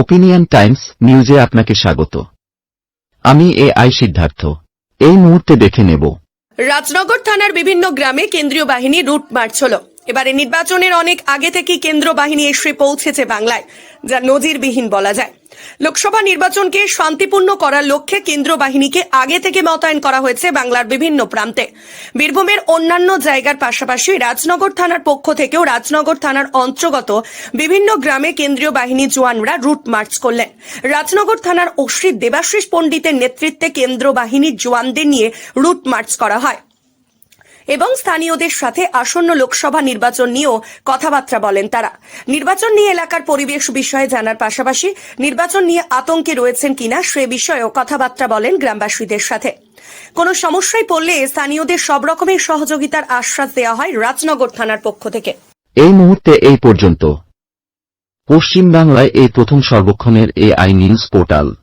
Opinion Times নিউজে আপনাকে স্বাগত। আমি এ আই সিদ্ধার্থ। এই মুহূর্তে দেখে নেব। রাজনগর থানার বিভিন্ন গ্রামে কেন্দ্রীয় বাহিনী রুট মার্চ এবারে নির্বাচনের অনেক আগে থেকে কেন্দ্র বাহিনী এসে পৌঁছেছে বাংলায়, যা নজিরবিহীন বলা যায়। লোকসভা নির্বাচনকে শান্তিপূর্ণ করার লক্ষ্যে কেন্দ্র বাহিনীকে আগে থেকে মোতায়েন করা হয়েছে বাংলার বিভিন্ন প্রান্তে। বীরভূমের অন্যান্য জায়গার পাশাপাশি রাজনগর থানার পক্ষ থেকেও রাজনগর থানার অন্তর্গত বিভিন্ন গ্রামে কেন্দ্রীয় বাহিনী জওয়ানরা রুট মার্চ করলেন। রাজনগর থানার অশ্রী দেবাশিস পণ্ডিতের নেতৃত্বে কেন্দ্র বাহিনীর জওয়ানদের নিয়ে রুট মার্চ করা হয়। এবং স্থানীয়দের সাথে আসন্ন লোকসভা নির্বাচন নিয়েও কথাবার্তা বলেন তারা। নির্বাচন নিয়ে এলাকার পরিবেশ বিষয়ে জানার পাশাপাশি নির্বাচন নিয়ে আতঙ্কে রয়েছেন কিনা সে বিষয়েও কথাবার্তা বলেন গ্রামবাসীদের সাথে। কোনো সমস্যায় পড়লে স্থানীয়দের সব রকমের সহযোগিতার আশ্বাস দেওয়া হয় রাজনগর থানার পক্ষ থেকে। এই মুহূর্তে এই পর্যন্ত। পশ্চিম বাংলায় এই প্রথম সর্বক্ষণের এ আই নিউজ পোর্টাল।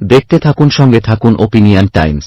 দেখতে থাকুন, সঙ্গে থাকুন ওপিনিয়ন টাইমস